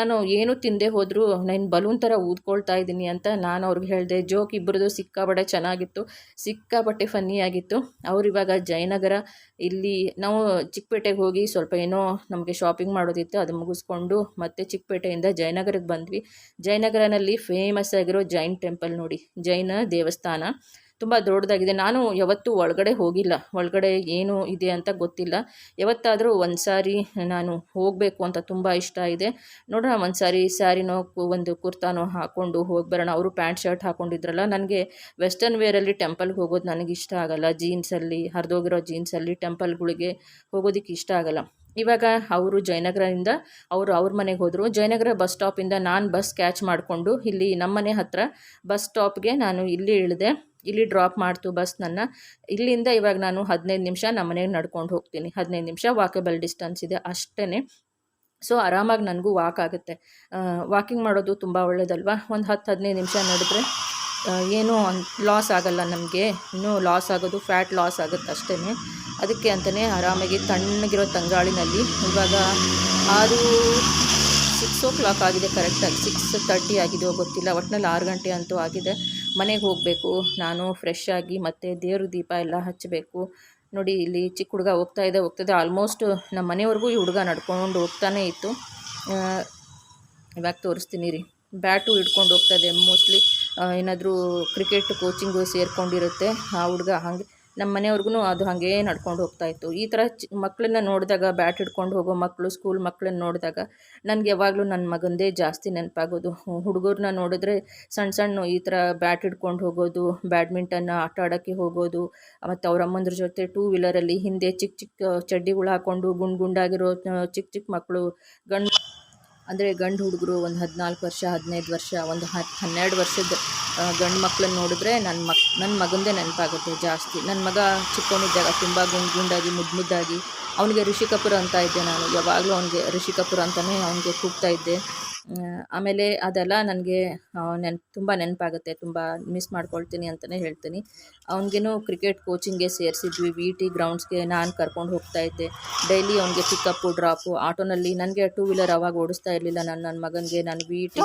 ನಾನು ಏನು ತಿಂದೆ ಹೋದರೂ, ನಾನು ಬಲೂನ್ ಥರ ಊದ್ಕೊಳ್ತಾ ಇದ್ದೀನಿ ಅಂತ ನಾನು ಅವ್ರಿಗೆ ಹೇಳಿದೆ. ಜೋಕ್ ಇಬ್ಬರದು ಸಿಕ್ಕಾಬಡೆ ಚೆನ್ನಾಗಿತ್ತು, ಸಿಕ್ಕಾಪಟ್ಟೆ ಫನ್ನಿಯಾಗಿತ್ತು ಅವ್ರು ಇವಾಗ ಜಯನಗರ, ಇಲ್ಲಿ ನಾವು ಚಿಕ್ಕಪೇಟೆಗೆ ಹೋಗಿ ಸ್ವಲ್ಪ ಏನೋ ನಮಗೆ ಶಾಪಿಂಗ್ ಮಾಡೋದಿತ್ತು, ಅದು ಮುಗಿಸ್ಕೊಂಡು ಮತ್ತೆ ಚಿಕ್ಕಪೇಟೆಯಿಂದ ಜಯನಗರಕ್ಕೆ ಬಂದ್ವಿ. ಜಯನಗರನಲ್ಲಿ ಫೇಮಸ್ ಆಗಿರೋ ಜೈನ್ ಟೆಂಪಲ್ ನೋಡಿ, ಜೈನ ದೇವಸ್ಥಾನ. ತುಂಬ ದೊಡ್ಡದಾಗಿದೆ. ನಾನು ಯಾವತ್ತೂ ಒಳಗಡೆ ಹೋಗಿಲ್ಲ. ಒಳಗಡೆ ಏನು ಇದೆ ಅಂತ ಗೊತ್ತಿಲ್ಲ. ಯಾವತ್ತಾದರೂ ಒಂದು ಸಾರಿ ನಾನು ಹೋಗಬೇಕು ಅಂತ ತುಂಬ ಇಷ್ಟ ಇದೆ. ನೋಡೋಣ ಒಂದು ಸಾರಿ ಸ್ಯಾರಿನೋ ಒಂದು ಕುರ್ತಾನೋ ಹಾಕ್ಕೊಂಡು ಹೋಗಿ ಬರೋಣ. ಅವರು ಪ್ಯಾಂಟ್, ಶರ್ಟ್ ಹಾಕ್ಕೊಂಡಿದ್ರಲ್ಲ ನನಗೆ ವೆಸ್ಟರ್ನ್ ವೇರಲ್ಲಿ ಟೆಂಪಲ್ಗೆ ಹೋಗೋದು ನನಗೆ ಇಷ್ಟ ಆಗಲ್ಲ ಜೀನ್ಸಲ್ಲಿ ಹರಿದೋಗಿರೋ ಜೀನ್ಸಲ್ಲಿ ಟೆಂಪಲ್ಗಳಿಗೆ ಹೋಗೋದಕ್ಕೆ ಇಷ್ಟ ಆಗಲ್ಲ. ಇವಾಗ ಅವರು ಜಯನಗರದಿಂದ ಅವರು ಅವ್ರ ಮನೆಗೆ ಹೋದರು. ಜಯನಗರ ಬಸ್ ಸ್ಟಾಪಿಂದ ನಾನು ಬಸ್ ಕ್ಯಾಚ್ ಮಾಡಿಕೊಂಡು ಇಲ್ಲಿ ನಮ್ಮ ಮನೆ ಹತ್ತಿರ ಬಸ್ ಸ್ಟಾಪ್ಗೆ ನಾನು ಇಲ್ಲಿ ಇಳಿದೆ. ಇಲ್ಲಿ ಡ್ರಾಪ್ ಮಾಡ್ತು ಬಸ್ ನನ್ನ. ಇಲ್ಲಿಂದ ಇವಾಗ ನಾನು ಹದಿನೈದು ನಿಮಿಷ ನಮ್ಮ ಮನೆಗೆ ನಡ್ಕೊಂಡು ಹೋಗ್ತೀನಿ. ಹದಿನೈದು ನಿಮಿಷ ವಾಕೇಬಲ್ ಡಿಸ್ಟೆನ್ಸ್ ಇದೆ ಅಷ್ಟೇ ಸೊ ಆರಾಮಾಗಿ ನನಗೂ ವಾಕ್ ಆಗುತ್ತೆ. ವಾಕಿಂಗ್ ಮಾಡೋದು ತುಂಬ ಒಳ್ಳೆಯದಲ್ವ ಒಂದು ಹತ್ತು ಹದಿನೈದು ನಿಮಿಷ ನಡೆದ್ರೆ. ಏನೂ ಲಾಸ್ ಆಗಲ್ಲ ನಮಗೆ. ಇನ್ನೂ ಲಾಸ್ ಆಗೋದು ಫ್ಯಾಟ್ ಲಾಸ್ ಆಗುತ್ತೆ ಅಷ್ಟೇ ಅದಕ್ಕೆ ಅಂತಲೇ ಆರಾಮಾಗಿ ತಣ್ಣಗಿರೋ ತಂಗಾಳಿನಲ್ಲಿ. ಇವಾಗ ಆರು ಸಿಕ್ಸ್ ಓ ಕ್ಲಾಕ್ ಆಗಿದೆ ಕರೆಕ್ಟಾಗಿ ಸಿಕ್ಸ್ ತರ್ಟಿ ಆಗಿದೆಯೋ ಗೊತ್ತಿಲ್ಲ. ಒಟ್ಟಿನಲ್ಲಿ ಆರು ಗಂಟೆ ಅಂತೂ ಆಗಿದೆ. ಮನೆಗೆ ಹೋಗಬೇಕು. ನಾನು ಫ್ರೆಶ್ ಆಗಿ ಮತ್ತು ದೇವ್ರ ದೀಪ ಎಲ್ಲ ಹಚ್ಚಬೇಕು. ನೋಡಿ, ಇಲ್ಲಿ ಚಿಕ್ಕ ಹುಡುಗ ಹೋಗ್ತಾ ಇದೆ ಹೋಗ್ತದೆ ಆಲ್ಮೋಸ್ಟ್ ನಮ್ಮ ಮನೆವರೆಗೂ ಈ ಹುಡುಗ ನಡ್ಕೊಂಡು ಹೋಗ್ತಾನೆ ಇತ್ತು. ಇವಾಗ ತೋರಿಸ್ತೀನಿ ರೀ. ಬ್ಯಾಟು ಹಿಡ್ಕೊಂಡು ಹೋಗ್ತಾಯಿದೆ ಮೋಸ್ಟ್ಲಿ ಏನಾದರೂ ಕ್ರಿಕೆಟ್ ಕೋಚಿಂಗು ಸೇರಿಕೊಂಡಿರುತ್ತೆ ಆ ಹುಡುಗ ಹಾಗೆ. ನಮ್ಮ ಮನೆಯವ್ರಿಗೂ ಅದು ಹಾಗೆ ನಡ್ಕೊಂಡು ಹೋಗ್ತಾಯಿತ್ತು ಈ ಥರ ಚಿ ಮಕ್ಕಳನ್ನ ನೋಡಿದಾಗ ಬ್ಯಾಟ್ ಹಿಡ್ಕೊಂಡು ಹೋಗೋ ಮಕ್ಕಳು ಸ್ಕೂಲ್ ಮಕ್ಕಳನ್ನ ನೋಡಿದಾಗ ನನಗೆ ಯಾವಾಗಲೂ ನನ್ನ ಮಗಂದೇ ಜಾಸ್ತಿ ನೆನಪಾಗೋದು. ಹುಡುಗರನ್ನ ನೋಡಿದ್ರೆ ಸಣ್ಣ ಸಣ್ಣ ಈ ಥರ ಬ್ಯಾಟ್ ಹಿಡ್ಕೊಂಡು ಹೋಗೋದು, ಬ್ಯಾಡ್ಮಿಂಟನ್ ಆಟ ಆಡೋಕ್ಕೆ ಹೋಗೋದು, ಮತ್ತು ಅವ್ರ ಅಮ್ಮಂದ್ರ ಜೊತೆ ಟೂ ವೀಲರಲ್ಲಿ ಹಿಂದೆ ಚಿಕ್ಕ ಚಿಕ್ಕ ಚಡ್ಡಿಗಳು ಹಾಕ್ಕೊಂಡು ಗುಂಡು ಗುಂಡಾಗಿರೋ ಚಿಕ್ಕ ಚಿಕ್ಕ ಮಕ್ಕಳು ಗಂಡು ಅಂದರೆ ಗಂಡು ಹುಡುಗರು ಒಂದು ಹದಿನಾಲ್ಕು ವರ್ಷ, ಹದಿನೈದು ವರ್ಷ, ಒಂದು ಹತ್ತು ಹನ್ನೆರಡು ವರ್ಷದ ಗಂಡು ಮಕ್ಕಳನ್ನ ನೋಡಿದ್ರೆ ನನ್ನ ಮಕ್, ನನ್ನ ಮಗಂದೇ ನೆನಪಾಗುತ್ತೆ ಜಾಸ್ತಿ. ನನ್ನ ಮಗ ಚಿಕ್ಕವನಿದ್ದಾಗ ತುಂಬ ಗುಂಡು, ಗುಂಡಾಗಿ ಮುದ್ದು ಮುದ್ದಾಗಿ, ಅವನಿಗೆ ಋಷಿ ಕಪೂರ್ ಅಂತ ಇದ್ದೆ ನಾನು. ಯಾವಾಗಲೂ ಅವನಿಗೆ ಋಷಿ ಕಪೂರ್ ಅಂತಲೇ ಅವನಿಗೆ ಕೂಗ್ತಾ ಇದ್ದೆ. ಆಮೇಲೆ ಅದೆಲ್ಲ ನನಗೆ ನೆನ್ಪು ತುಂಬ ನೆನಪಾಗುತ್ತೆ, ತುಂಬ ಮಿಸ್ ಮಾಡ್ಕೊಳ್ತೀನಿ ಅಂತಲೇ ಹೇಳ್ತೀನಿ. ಅವನಿಗೇನು ಕ್ರಿಕೆಟ್ ಕೋಚಿಂಗ್ಗೆ ಸೇರಿಸಿದ್ವಿ ವಿ ಟಿ ಗ್ರೌಂಡ್ಸ್ಗೆ ನಾನು ಕರ್ಕೊಂಡು ಹೋಗ್ತಾ ಇದ್ದೆ. ಡೈಲಿ ಅವನಿಗೆ ಪಿಕಪ್ಪು ಡ್ರಾಪು ಆಟೋನಲ್ಲಿ ನನಗೆ ಟೂ ವೀಲರ್ ಅವಾಗ ಓಡಿಸ್ತಾ ಇರಲಿಲ್ಲ ನಾನು ನನ್ನ ಮಗನಿಗೆ, ನಾನು ವಿ ಟಿ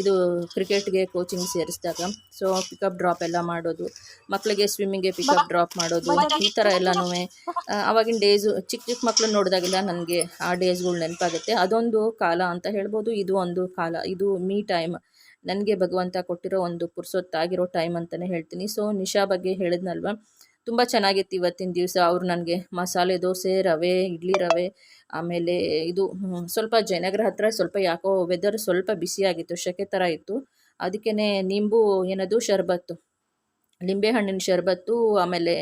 ಇದು ಕ್ರಿಕೆಟ್ಗೆ ಕೋಚಿಂಗ್ ಸೇರಿಸಿದಾಗ. ಸೊ ಪಿಕಪ್ ಡ್ರಾಪ್ ಎಲ್ಲ ಮಾಡೋದು ಮಕ್ಕಳಿಗೆ ಸ್ವಿಮ್ಮಿಂಗ್ಗೆ ಪಿಕಪ್ ಡ್ರಾಪ್ ಮಾಡೋದು, ಈ ಥರ ಎಲ್ಲನೂ. ಆವಾಗಿನ ಡೇಸು ಚಿಕ್ಕ ಚಿಕ್ಕ ಮಕ್ಕಳು ನೋಡಿದಾಗೆಲ್ಲ ನನಗೆ ಆ ಡೇಸ್ಗಳು ನೆನಪಾಗುತ್ತೆ. ಅದೊಂದು ಕಾಲ ಅಂತ ಹೇಳ್ಬೋದು, ಇದು ಒಂದು ಕಾಲ, ಇದು ಮೀ ಟೈಮ್. ನನಗೆ ಭಗವಂತ ಕೊಟ್ಟಿರೋ ಒಂದು ಪುರ್ಸೊತ್ತಾಗಿರೋ ಟೈಮ್ ಅಂತಲೇ ಹೇಳ್ತೀನಿ. ಸೊ, ನಿಶಾ ಬಗ್ಗೆ ಹೇಳಿದ್ನಲ್ವ? ತುಂಬ ಚೆನ್ನಾಗಿತ್ತು ಇವತ್ತಿನ ದಿವಸ. ಅವರು ನನಗೆ ಮಸಾಲೆ ದೋಸೆ, ರವೆ, ಇಡ್ಲಿ ರವೆ, ಆಮೇಲೆ ಇದು ಸ್ವಲ್ಪ ಜಯನಗರ ಹತ್ರ ಸ್ವಲ್ಪ ಯಾಕೋ ವೆದರ್ ಸ್ವಲ್ಪ ಬಿಸಿಯಾಗಿತ್ತು ಶೆಕೆ ಥರ ಇತ್ತು. ಅದಕ್ಕೇ ನಿಂಬು, ಏನದು, ಶರ್ಬತ್ತು. ಲಿಂಬೆಹಣ್ಣಿನ ಶರಬತ್ತು, ಆಮೇಲೆ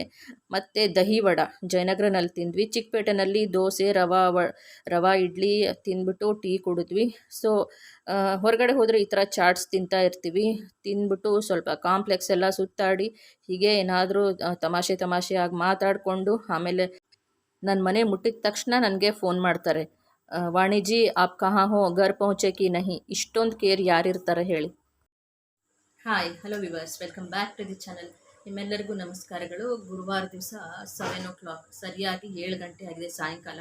ಮತ್ತು ದಹಿ ವಡ. ಜಯನಗರನಲ್ಲಿ ತಿಂದ್ವಿ. ಚಿಕ್ಕಪೇಟೆನಲ್ಲಿ ದೋಸೆ, ರವಾ, ವ, ರವಾ, ಇಡ್ಲಿ ತಿಂದ್ಬಿಟ್ಟು ಟೀ ಕುಡಿದ್ವಿ. ಸೊ ಹೊರಗಡೆ ಹೋದರೆ ಈ ಥರ ಚಾಟ್ಸ್ ತಿಂತಾ ಇರ್ತೀವಿ. ತಿಂದ್ಬಿಟ್ಟು ಸ್ವಲ್ಪ ಕಾಂಪ್ಲೆಕ್ಸ್ ಎಲ್ಲ ಸುತ್ತಾಡಿ ಹೀಗೆ ಏನಾದರೂ ತಮಾಷೆ ತಮಾಷೆಯಾಗಿ ಮಾತಾಡಿಕೊಂಡು ಆಮೇಲೆ ನನ್ನ ಮನೆ ಮುಟ್ಟಿದ ತಕ್ಷಣ ನನಗೆ ಫೋನ್ ಮಾಡ್ತಾರೆ. ವಾಣಿಜಿ ಆಪ್ ಕಹಾ ಹೋ, ಘರ್ ಪಹುಂಚೆ ಕಿ ನಹಿ, ಇಷ್ಟೊಂದು ಕೇರ್ ಯಾರಿರ್ತಾರೆ ಹೇಳಿ. Hi hello viewers welcome back to the channel ನಿಮ್ಮೆಲ್ಲರಿಗೂ ನಮಸ್ಕಾರಗಳು. ಗುರುವಾರ ದಿವಸ ಸೆವೆನ್ ಓ ಕ್ಲಾಕ್ ಸರಿಯಾಗಿ ಏಳು ಗಂಟೆ ಆಗಿದೆ ಸಾಯಂಕಾಲ.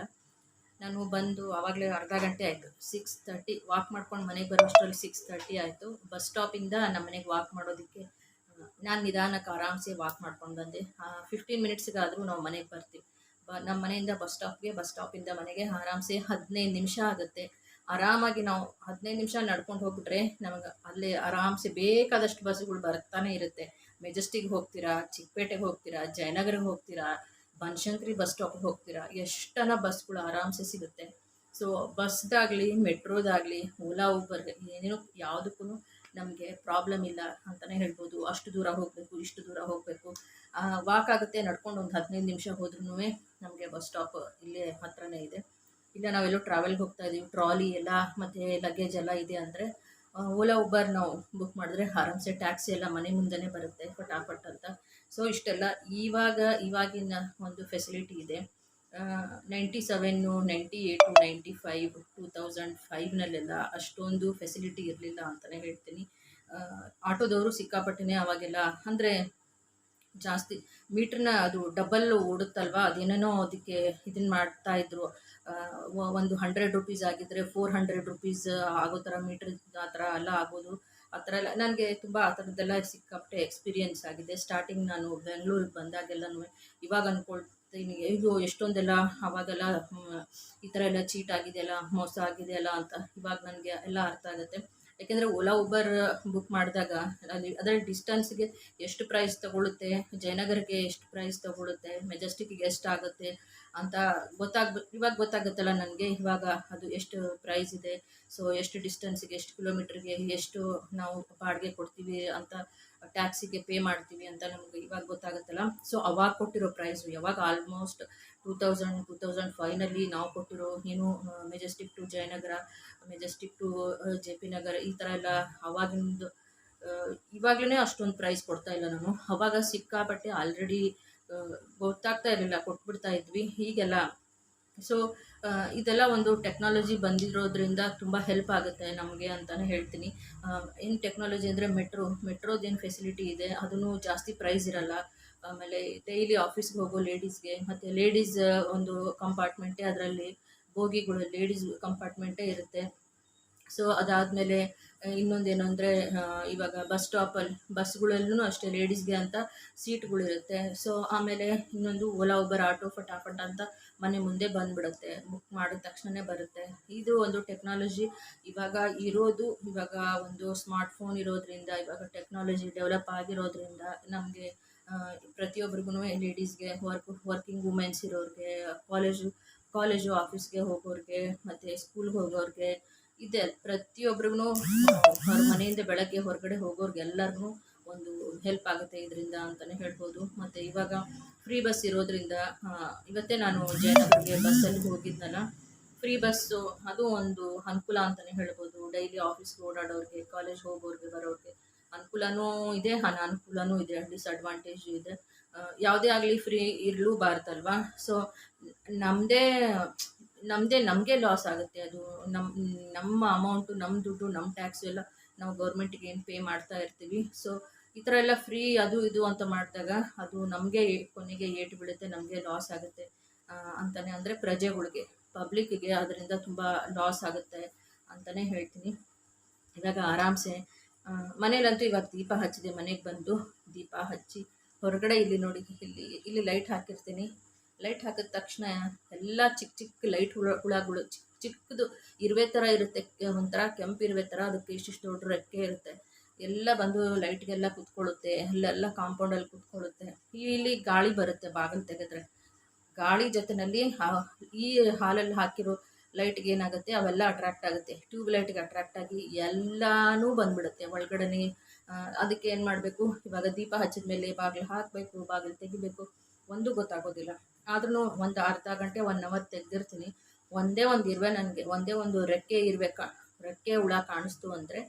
ನಾನು ಬಂದು ಆವಾಗಲೇ ಅರ್ಧ ಗಂಟೆ ಆಯಿತು. ಸಿಕ್ಸ್ ತರ್ಟಿ ವಾಕ್ ಮಾಡ್ಕೊಂಡು ಮನೆಗೆ ಬರೋಷ್ಟರಲ್ಲಿ ಸಿಕ್ಸ್ ತರ್ಟಿ ಆಯಿತು. ಬಸ್ ಸ್ಟಾಪಿಂದ ನಮ್ಮ ಮನೆಗೆ ವಾಕ್ ಮಾಡೋದಕ್ಕೆ ನಾನು ನಿಧಾನಕ್ಕೆ ಆರಾಮ್ಸೆ ವಾಕ್ ಮಾಡ್ಕೊಂಡು ಬಂದೆ. ಫಿಫ್ಟೀನ್ ಮಿನಿಟ್ಸ್ಗಾದರೂ ನಾವು ಮನೆಗೆ ಬರ್ತೀವಿ. ಬ ನಮ್ಮ ಮನೆಯಿಂದ ಬಸ್ ಸ್ಟಾಪ್ಗೆ ಬಸ್ ಸ್ಟಾಪಿಂದ ಮನೆಗೆ ಆರಾಮ್ಸೆ ಹದಿನೈದು ನಿಮಿಷ ಆಗುತ್ತೆ. ಆರಾಮಾಗಿ ನಾವು ಹದಿನೈದು ನಿಮಿಷ ನಡ್ಕೊಂಡು ಹೋಗ್ಬಿಟ್ರೆ ನಮಗೆ ಅಲ್ಲಿ ಆರಾಮ್ಸೆ ಬೇಕಾದಷ್ಟು ಬಸ್ಸುಗಳು ಬರ್ತಾನೆ ಇರುತ್ತೆ. ಮೆಜೆಸ್ಟಿಕ್ ಹೋಗ್ತೀರಾ ಚಿಕ್ಕಪೇಟೆಗೆ ಹೋಗ್ತೀರಾ ಜಯನಗರಿಗೆ ಹೋಗ್ತೀರಾ ಬನಶಂಕರಿ ಬಸ್ ಸ್ಟಾಪ್ಗೆ ಹೋಗ್ತೀರಾ, ಎಷ್ಟನ ಬಸ್ಗಳು ಆರಾಮ್ಸೆ ಸಿಗುತ್ತೆ. ಸೊ ಬಸ್ದಾಗಲಿ, ಮೆಟ್ರೋದಾಗಲಿ, ಓಲಾ ಊಬರ್ ಏನೇನೋ ಯಾವುದಕ್ಕೂ ನಮಗೆ ಪ್ರಾಬ್ಲಮ್ ಇಲ್ಲ ಅಂತಲೇ ಹೇಳ್ಬೋದು. ಅಷ್ಟು ದೂರ ಹೋಗಬೇಕು, ಇಷ್ಟು ದೂರ ಹೋಗಬೇಕು. ವಾಕ್ ಆಗುತ್ತೆ ನಡ್ಕೊಂಡು ಒಂದು ಹದಿನೈದು ನಿಮಿಷ ಹೋದ್ರೂ ನಮಗೆ ಬಸ್ ಸ್ಟಾಪ್ ಇಲ್ಲೇ ಹತ್ರನೇ ಇದೆ. ಇಲ್ಲ ನಾವೆಲ್ಲೋ ಟ್ರಾವೆಲ್ಗೆ ಹೋಗ್ತಾ ಇದ್ದೀವಿ ಟ್ರಾಲಿ ಎಲ್ಲ ಮತ್ತು ಲಗೇಜ್ ಎಲ್ಲ ಇದೆ ಅಂದರೆ ಓಲಾ ಉಬರ್ ನಾವು ಬುಕ್ ಮಾಡಿದ್ರೆ ಆರಾಮ್ಸೆ ಟ್ಯಾಕ್ಸಿ ಎಲ್ಲ ಮನೆ ಮುಂದೆನೇ ಬರುತ್ತೆ ಫಟಾಫಟ್ ಅಂತ. ಸೊ ಇಷ್ಟೆಲ್ಲ. ಇವಾಗ ಇವಾಗಿನ ಒಂದು ಫೆಸಿಲಿಟಿ ಇದೆ. Ninety seven ninety eight ninety five two thousand ಫೈವ್ನಲ್ಲೆಲ್ಲ ಅಷ್ಟೊಂದು ಫೆಸಿಲಿಟಿ ಇರಲಿಲ್ಲ ಅಂತಲೇ ಹೇಳ್ತೀನಿ. ಆಟೋದವರು ಸಿಕ್ಕಾಪಟ್ಟೆನೇ ಅವಾಗೆಲ್ಲ ಅಂದರೆ ಜಾಸ್ತಿ ಮೀಟ್ರನ್ನ ಅದು ಡಬಲ್ ಓಡುತ್ತಲ್ವ ಅದೇನೇನೋ ಅದಕ್ಕೆ ಇದನ್ನು ಮಾಡ್ತಾ ಇದ್ರು. ಆ, ವ- ಒಂದು ಹಂಡ್ರೆಡ್ ರುಪೀಸ್ ಆಗಿದ್ರೆ ಫೋರ್ ಹಂಡ್ರೆಡ್ ರುಪೀಸ್ ಆಗೋ ಥರ ಮೀಟ್ರ್ ಆ ಥರ ಎಲ್ಲ ಆಗೋದು ಆ ಥರ ಎಲ್ಲ ನನಗೆ ತುಂಬ ಆ ಥರದ್ದೆಲ್ಲ ಸಿಕ್ಕಾಪಟ್ಟೆ ಎಕ್ಸ್ಪೀರಿಯೆನ್ಸ್ ಆಗಿದೆ. ಸ್ಟಾರ್ಟಿಂಗ್ ನಾನು ಬೆಂಗಳೂರಿಗೆ ಬಂದಾಗೆಲ್ಲನೂ ಇವಾಗ ಅಂದ್ಕೊಳ್ತೀನಿ ಇದು ಎಷ್ಟೊಂದೆಲ್ಲ ಅವಾಗೆಲ್ಲ ಈ ಥರ ಎಲ್ಲ ಚೀಟ್ ಆಗಿದೆಯಲ್ಲ, ಮೋಸ ಆಗಿದೆಯಲ್ಲ ಅಂತ ಇವಾಗ ನನಗೆ ಎಲ್ಲ ಅರ್ಥ ಆಗುತ್ತೆ. ಯಾಕೆಂದರೆ ಓಲಾ ಉಬರ್ ಬುಕ್ ಮಾಡಿದಾಗ ಅಲ್ಲಿ ಅದರ ಡಿಸ್ಟನ್ಸ್ಗೆ ಎಷ್ಟು ಪ್ರೈಸ್ ತಗೊಳುತ್ತೆ ಜಯನಗರಕ್ಕೆ ಎಷ್ಟು ಪ್ರೈಸ್ ತಗೊಳುತ್ತೆ ಮೆಜೆಸ್ಟಿಕ್ಗೆ ಎಷ್ಟು ಆಗುತ್ತೆ ಅಂತ ಗೊತ್ತಾಗ್ಬ ಇವಾಗ ಗೊತ್ತಾಗುತ್ತಲ್ಲ ನನಗೆ. ಇವಾಗ ಅದು ಎಷ್ಟು ಪ್ರೈಸ್ ಇದೆ. ಸೊ ಎಷ್ಟು ಡಿಸ್ಟೆನ್ಸಿಗೆ ಎಷ್ಟು ಕಿಲೋಮೀಟ್ರಿಗೆ ಎಷ್ಟು ನಾವು ಬಾಡಿಗೆ ಕೊಡ್ತೀವಿ ಅಂತ ಟ್ಯಾಕ್ಸಿಗೆ ಪೇ ಮಾಡ್ತೀವಿ ಅಂತ ನಮಗೆ ಇವಾಗ ಗೊತ್ತಾಗುತ್ತಲ್ಲ. ಸೊ ಅವಾಗ ಕೊಟ್ಟಿರೋ ಪ್ರೈಸು ಯಾವಾಗ almost two thousand two thousand ಫೈವ್ನಲ್ಲಿ ನಾವು ಕೊಟ್ಟಿರೋ ಏನು Majestic to Jayanagar Majestic to J P Nagar ಈ ಥರ ಎಲ್ಲ ಅವಾಗಿಂದು ಇವಾಗಲೇ ಅಷ್ಟೊಂದು ಪ್ರೈಸ್ ಕೊಡ್ತಾ ಇಲ್ಲ ನಾನು. ಅವಾಗ ಸಿಕ್ಕಾಪಟ್ಟೆ ಆಲ್ರೆಡಿ ಗೊತ್ತಾಗ್ತಾ ಇರಲಿಲ್ಲ, ಕೊಟ್ಬಿಡ್ತಾ ಇದ್ವಿ, ಹೀಗೆಲ್ಲ. ಸೊ ಇದೆಲ್ಲ ಒಂದು ಟೆಕ್ನಾಲಜಿ ಬಂದಿರೋದ್ರಿಂದ ತುಂಬ ಹೆಲ್ಪ್ ಆಗುತ್ತೆ ನಮಗೆ ಅಂತಲೇ ಹೇಳ್ತೀನಿ. ಏನು ಟೆಕ್ನಾಲಜಿ ಅಂದರೆ ಮೆಟ್ರೋ ಮೆಟ್ರೋದೇನು ಫೆಸಿಲಿಟಿ ಇದೆ ಅದನ್ನು ಜಾಸ್ತಿ ಪ್ರೈಸ್ ಇರಲ್ಲ. ಆಮೇಲೆ ಡೈಲಿ ಆಫೀಸ್ಗೆ ಹೋಗೋ ಲೇಡೀಸ್ಗೆ ಮತ್ತು ಲೇಡೀಸ್ ಒಂದು ಕಂಪಾರ್ಟ್ಮೆಂಟೇ ಅದರಲ್ಲಿ ಬೋಗಿಗಳು ಲೇಡೀಸ್ ಕಂಪಾರ್ಟ್ಮೆಂಟೇ ಇರುತ್ತೆ. ಸೊ ಅದಾದಮೇಲೆ ಇನ್ನೊಂದೇನು ಅಂದರೆ ಇವಾಗ ಬಸ್ ಸ್ಟಾಪಲ್ಲಿ ಬಸ್ಗಳಲ್ಲೂ ಅಷ್ಟೇ ಲೇಡೀಸ್ಗೆ ಅಂತ ಸೀಟ್ಗಳಿರುತ್ತೆ ಸೊ ಆಮೇಲೆ ಇನ್ನೊಂದು ಓಲಾ ಉಬರ್ ಆಟೋ ಫಟಾಫಟ್ ಅಂತ ಮನೆ ಮುಂದೆ ಬಂದುಬಿಡುತ್ತೆ. ಬುಕ್ ಮಾಡಿದ ತಕ್ಷಣವೇ ಬರುತ್ತೆ. ಇದು ಒಂದು ಟೆಕ್ನಾಲಜಿ ಇವಾಗ ಇರೋದು, ಇವಾಗ ಒಂದು ಸ್ಮಾರ್ಟ್ಫೋನ್ ಇರೋದ್ರಿಂದ, ಇವಾಗ ಟೆಕ್ನಾಲಜಿ ಡೆವಲಪ್ ಆಗಿರೋದ್ರಿಂದ ನಮಗೆ ಪ್ರತಿಯೊಬ್ರಿಗೂ ಲೇಡೀಸ್ಗೆ ವರ್ಕ್ ವರ್ಕಿಂಗ್ ವುಮೆನ್ಸ್ ಇರೋರಿಗೆ ಕಾಲೇಜು ಕಾಲೇಜು ಆಫೀಸ್ಗೆ ಹೋಗೋರಿಗೆ, ಮತ್ತು ಸ್ಕೂಲ್ಗೆ ಹೋಗೋರಿಗೆ ಇದೆ. ಪ್ರತಿಯೊಬ್ಬರಿಗೂ ಹೊರ ಮನೆಯಿಂದ ಬೆಳಗ್ಗೆ ಹೊರಗಡೆ ಹೋಗೋರ್ಗೆಲ್ಲರಿಗೂ ಒಂದು ಹೆಲ್ಪ್ ಆಗುತ್ತೆ ಇದರಿಂದ ಅಂತಲೇ ಹೇಳ್ಬೋದು. ಮತ್ತು ಇವಾಗ ಫ್ರೀ ಬಸ್ ಇರೋದ್ರಿಂದ ಇವತ್ತೇ ನಾನು ಜಯನಗರ್ಗೆ ಬಸ್ಸಲ್ಲಿ ಹೋಗಿದ್ನಲ್ಲ ಫ್ರೀ ಬಸ್ಸು ಅದು ಒಂದು ಅನುಕೂಲ ಅಂತಲೇ ಹೇಳ್ಬೋದು. ಡೈಲಿ ಆಫೀಸ್ಗೆ ಓಡಾಡೋರಿಗೆ ಕಾಲೇಜ್ ಹೋಗೋರಿಗೆ ಬರೋರಿಗೆ ಅನುಕೂಲನೂ ಇದೆ ಅನಾನುಕೂಲನೂ ಇದೆ ಡಿಸ್ಅಡ್ವಾಂಟೇಜು ಇದೆ. ಯಾವುದೇ ಆಗಲಿ ಫ್ರೀ ಇರಲೂ ಬಾರ್ದಲ್ವಾ? ಸೊ ನಮ್ಮದೇ ನಮ್ಮದೇ ನಮಗೆ ಲಾಸ್ ಆಗುತ್ತೆ ಅದು. ನಮ್ಮ ನಮ್ಮ ಅಮೌಂಟು ನಮ್ಮ ದುಡ್ಡು ನಮ್ಮ ಟ್ಯಾಕ್ಸು ಎಲ್ಲ ನಾವು ಗೌರ್ಮೆಂಟಿಗೆ ಏನು ಪೇ ಮಾಡ್ತಾ ಇರ್ತೀವಿ. ಸೊ ಈ ಥರ ಎಲ್ಲ ಫ್ರೀ ಅದು ಇದು ಅಂತ ಮಾಡಿದಾಗ ಅದು ನಮಗೆ ಕೊನೆಗೆ ಏಟು ಬೀಳುತ್ತೆ ನಮಗೆ ಲಾಸ್ ಆಗುತ್ತೆ. ಅಂತಲೇ ಅಂದರೆ ಪ್ರಜೆಗಳಿಗೆ ಪಬ್ಲಿಕ್ಕಿಗೆ ಅದರಿಂದ ತುಂಬ ಲಾಸ್ ಆಗುತ್ತೆ ಅಂತಲೇ ಹೇಳ್ತೀನಿ. ಇವಾಗ ಆರಾಮ್ಸೆ. ಮನೇಲಂತೂ ಇವಾಗ ದೀಪ ಹಚ್ಚಿದೆ, ಮನೆಗೆ ಬಂದು ದೀಪ ಹಚ್ಚಿ, ಹೊರಗಡೆ ಇಲ್ಲಿ ನೋಡಿ, ಇಲ್ಲಿ ಇಲ್ಲಿ ಲೈಟ್ ಹಾಕಿರ್ತೀನಿ. ಲೈಟ್ ಹಾಕಿದ ತಕ್ಷಣ ಎಲ್ಲ ಚಿಕ್ಕ ಚಿಕ್ಕ ಲೈಟ್ ಹುಳ, ಹುಳಗಳು ಚಿಕ್ಕ ಚಿಕ್ಕದು ಇರುವೆ ಥರ ಇರುತ್ತೆ. ಒಂಥರ ಕೆಂಪು ಇರುವೆ ಥರ ಅದಕ್ಕೆ ಇಷ್ಟಿಷ್ಟು ದೊಡ್ಡ ರೆಕ್ಕೆ ಇರುತ್ತೆ. ಎಲ್ಲ ಬಂದು ಲೈಟ್ಗೆಲ್ಲ ಕುತ್ಕೊಳ್ಳುತ್ತೆ. ಅಲ್ಲೆಲ್ಲ ಕಾಂಪೌಂಡಲ್ಲಿ ಕುತ್ಕೊಳ್ಳುತ್ತೆ. ಇಲ್ಲಿ ಗಾಳಿ ಬರುತ್ತೆ ಬಾಗಿಲು ತೆಗೆದ್ರೆ. ಗಾಳಿ ಜೊತೆಯಲ್ಲಿ ಈ ಹಾಲಲ್ಲಿ ಹಾಕಿರೋ ಲೈಟ್ಗೆ ಏನಾಗುತ್ತೆ? ಅವೆಲ್ಲ ಅಟ್ರಾಕ್ಟ್ ಆಗುತ್ತೆ. ಟ್ಯೂಬ್ ಲೈಟ್ಗೆ ಅಟ್ರಾಕ್ಟ್ ಆಗಿ ಎಲ್ಲನೂ ಬಂದ್ಬಿಡುತ್ತೆ. ಒಳಗಡೆ ಅದಕ್ಕೆ ಏನು ಮಾಡಬೇಕು? ಇವಾಗ ದೀಪ ಹಚ್ಚಿದ ಮೇಲೆ ಬಾಗಿಲು ಹಾಕಬೇಕು, ಬಾಗಿಲು ತೆಗಿಬೇಕು. ಒಂದು ಗೊತ್ತಾಗೋದಿಲ್ಲ. ಆದ್ರೂ ಒಂದು ಅರ್ಧ ಗಂಟೆ ಒನ್ ಅವರ್ ತೆಗೆದಿರ್ತೀನಿ. ಒಂದೇ ಒಂದು ಇರುವೆ ನನಗೆ, ಒಂದೇ ಒಂದು ರೆಕ್ಕೆ ಇರಬೇಕಾ ರೆಕ್ಕೆ ಹುಳ ಕಾಣಿಸ್ತು ಅಂದರೆ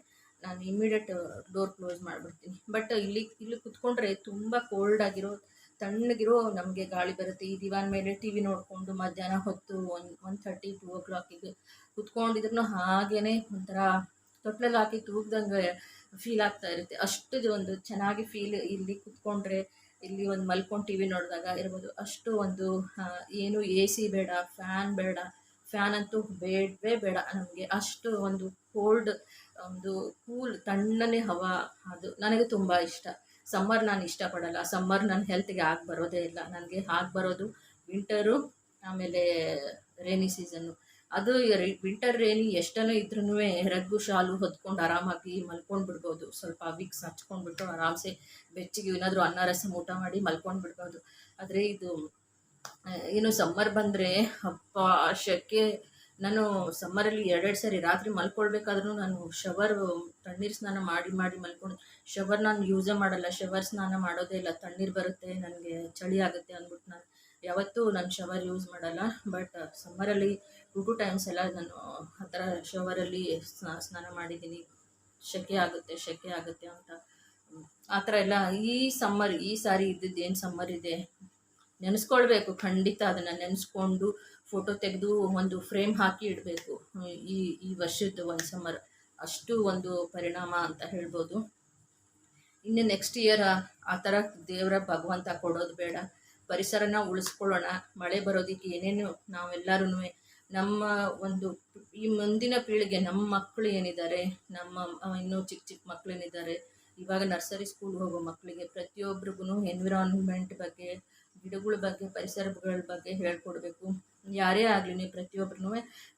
ನಾನು ಇಮ್ಮಿಡಿಯೇಟ್ ಡೋರ್ ಕ್ಲೋಸ್ ಮಾಡಿಬಿಡ್ತೀನಿ. ಬಟ್ ಇಲ್ಲಿ ಇಲ್ಲಿ ಕುತ್ಕೊಂಡ್ರೆ ತುಂಬ ಕೋಲ್ಡ್ ಆಗಿರೋ, ತಣ್ಣಗಿರೋ ನಮಗೆ ಗಾಳಿ ಬರುತ್ತೆ. ಈ ದಿವಾನ್ ಮೇಲೆ ಟಿ ವಿ ನೋಡಿಕೊಂಡು ಮಧ್ಯಾಹ್ನ ಹೊತ್ತು ಒನ್ ಒನ್ ಥರ್ಟಿ ಟೂ ಓ ಕ್ಲಾಕಿಗೆ ಕುತ್ಕೊಂಡಿದ್ರು ಹಾಗೇ ಒಂಥರ ತೊಟ್ಲಲ್ಲಿ ಹಾಕಿ ತೂಗ್ದಂಗೆ ಫೀಲ್ ಆಗ್ತಾ ಇರುತ್ತೆ. ಅಷ್ಟು ಒಂದು ಚೆನ್ನಾಗಿ ಫೀಲ್ ಇಲ್ಲಿ ಕುತ್ಕೊಂಡ್ರೆ ಇಲ್ಲಿ ಒಂದು ಮಲ್ಕೊಂಡು ಟಿ ವಿ ನೋಡಿದಾಗ ಇರ್ಬೋದು. ಅಷ್ಟು ಒಂದು ಏನು ಎ ಸಿ ಬೇಡ ಫ್ಯಾನ್ ಬೇಡ ಫ್ಯಾನ್ ಅಂತೂ ಬೇಡವೇ ಬೇಡ ನಮಗೆ. ಅಷ್ಟು ಒಂದು ಕೋಲ್ಡ್ ಒಂದು ಕೂಲ್ ತಣ್ಣನೆ ಹವಾ ಅದು ನನಗೆ ತುಂಬ ಇಷ್ಟ. ಸಮ್ಮರ್ ನಾನು ಇಷ್ಟಪಡಲ್ಲ. ಸಮ್ಮರ್ ನನ್ನ ಹೆಲ್ತ್ಗೆ ಆಗಿ ಬರೋದೇ ಇಲ್ಲ. ನನಗೆ ಆಗಿ ಬರೋದು ವಿಂಟರು ಆಮೇಲೆ ರೇನಿ ಸೀಸನ್ನು ಅದು ವಿಂಟರ್ ರೇನಿ ಎಷ್ಟನೇ ಇದ್ರೂ ರಗ್ಗು ಶಾಲು ಹೊದ್ಕೊಂಡು ಆರಾಮಾಗಿ ಮಲ್ಕೊಂಡು ಬಿಡ್ಬೋದು ಸ್ವಲ್ಪ ವಿಕ್ಸ್ ಹಚ್ಕೊಂಡ್ಬಿಟ್ಟು ಆರಾಮ್ಸೆ ಬೆಚ್ಚಿಗೆ ಏನಾದರೂ ಅನ್ನ, ರಸಂ ಊಟ ಮಾಡಿ ಮಲ್ಕೊಂಡು ಬಿಡ್ಬೋದು ಆದರೆ ಇದು ಏನು ಸಮ್ಮರ್ ಬಂದರೆ ಅಪ್ಪ, ಶೆಕೆ, ನಾನು ಸಮ್ಮರಲ್ಲಿ ಎರಡೆರಡು ಸರಿ ರಾತ್ರಿ ಮಲ್ಕೊಳ್ಬೇಕಾದ್ರೂ ನಾನು ಶವರ್ ತಣ್ಣೀರು ಸ್ನಾನ ಮಾಡಿ ಮಾಡಿ ಮಲ್ಕೊಂಡು ಶವರ್ ನಾನು ಯೂಸೇ ಮಾಡಲ್ಲ. ಶವರ್ ಸ್ನಾನ ಮಾಡೋದೇ ಇಲ್ಲ. ತಣ್ಣೀರು ಬರುತ್ತೆ, ನನಗೆ ಚಳಿ ಆಗುತ್ತೆ ಅಂದ್ಬಿಟ್ಟು ನಾನು ಯಾವತ್ತೂ ನಾನು ಶವರ್ ಯೂಸ್ ಮಾಡಲ್ಲ. ಬಟ್ ಸಮ್ಮರಲ್ಲಿ ಟು ಟು ಟೈಮ್ಸ್ ಎಲ್ಲ ನಾನು, ಆ ಥರ ಶವರಲ್ಲಿ ಸ್ನಾ, ಸ್ನಾನ ಮಾಡಿದ್ದೀನಿ. ಸೆಕೆ ಆಗುತ್ತೆ ಸೆಕೆ ಆಗುತ್ತೆ ಅಂತ. ಆ ಥರ ಎಲ್ಲ ಈ ಸಮ್ಮರ್ ಈ ಸಾರಿ ಇದ್ದಿದ್ದು ಏನು ಸಮ್ಮರ್ ಇದೆ? ನೆನೆಸ್ಕೊಳ್ಬೇಕು, ಖಂಡಿತ ಅದನ್ನು ನೆನೆಸ್ಕೊಂಡು ಫೋಟೋ ತೆಗೆದು ಒಂದು ಫ್ರೇಮ್ ಹಾಕಿ ಇಡಬೇಕು. ಈ ಈ ವರ್ಷದ್ದು ಒಂದು ಸಮ್ಮರ್ ಅಷ್ಟು ಒಂದು ಪರಿಣಾಮ ಅಂತ ಹೇಳ್ಬೋದು. ಇನ್ನು ನೆಕ್ಸ್ಟ್ ಇಯರ್ ಆ ಥರ ದೇವರ ಭಗವಂತ ಕೊಡೋದು ಬೇಡ. ಪರಿಸರನ ಉಳಿಸ್ಕೊಳ್ಳೋಣ. ಮಳೆ ಬರೋದಕ್ಕೆ ಏನೇನು ನಾವೆಲ್ಲರೂ ನಮ್ಮ ಒಂದು ಈ ಮುಂದಿನ ಪೀಳಿಗೆ ನಮ್ಮ ಮಕ್ಕಳು ಏನಿದ್ದಾರೆ, ನಮ್ಮ ಇನ್ನೂ ಚಿಕ್ಕ ಚಿಕ್ಕ ಮಕ್ಕಳು ಏನಿದ್ದಾರೆ ಇವಾಗ ನರ್ಸರಿ ಸ್ಕೂಲ್ ಹೋಗೋ ಮಕ್ಕಳಿಗೆ ಪ್ರತಿಯೊಬ್ಬರಿಗೂ ಎನ್ವಿರಾನ್ಮೆಂಟ್ ಬಗ್ಗೆ, ಗಿಡಗಳ ಬಗ್ಗೆ, ಪರಿಸರಗಳ ಬಗ್ಗೆ ಹೇಳ್ಕೊಡ್ಬೇಕು. ಯಾರೇ ಆಗಲಿ ಪ್ರತಿಯೊಬ್ಬರೂ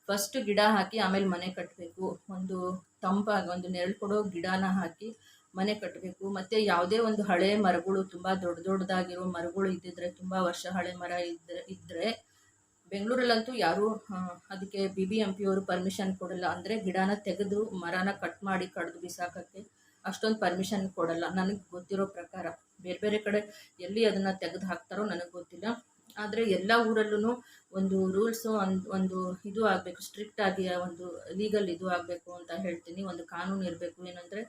ಫಸ್ಟ್ ಗಿಡ ಹಾಕಿ ಆಮೇಲೆ ಮನೆ ಕಟ್ಟಬೇಕು ಒಂದು ತಂಪಾಗಿ ಒಂದು ನೆರಳು ಕೊಡೋ ಗಿಡನ ಹಾಕಿ ಮನೆ ಕಟ್ಟಬೇಕು ಮತ್ತು ಯಾವುದೇ ಒಂದು ಹಳೆ ಮರಗಳು ತುಂಬ ದೊಡ್ಡ ದೊಡ್ಡದಾಗಿರೋ ಮರಗಳು ಇದ್ದಿದ್ರೆ, ತುಂಬ ವರ್ಷ ಹಳೆ ಮರ ಇದ್ದರೆ ಇದ್ದರೆ ಬೆಂಗಳೂರಲ್ಲಂತೂ ಯಾರೂ ಅದಕ್ಕೆ ಬಿ ಬಿ ಎಂ ಪಿಯವರು ಪರ್ಮಿಷನ್ ಕೊಡಲ್ಲ. ಅಂದರೆ ಗಿಡನ ತೆಗೆದು ಮರನ ಕಟ್ ಮಾಡಿ ಕಡ್ದು ಬಿಸಾಕೋಕ್ಕೆ ಅಷ್ಟೊಂದು ಪರ್ಮಿಷನ್ ಕೊಡಲ್ಲ. ನನಗೆ ಗೊತ್ತಿರೋ ಪ್ರಕಾರ ಬೇರೆ ಬೇರೆ ಕಡೆ ಎಲ್ಲಿ ಅದನ್ನು ತೆಗೆದು ಹಾಕ್ತಾರೋ ನನಗೆ ಗೊತ್ತಿಲ್ಲ. ಆದರೆ ಎಲ್ಲ ಊರಲ್ಲೂ ಒಂದು ರೂಲ್ಸು ಒಂದು ಒಂದು ಇದು ಆಗಬೇಕು ಸ್ಟ್ರಿಕ್ಟ್ ಆಗಿ ಒಂದು ಲೀಗಲ್ ಇದು ಆಗಬೇಕು ಅಂತ ಹೇಳ್ತೀನಿ. ಒಂದು ಕಾನೂನು ಇರಬೇಕು. ಏನಂದರೆ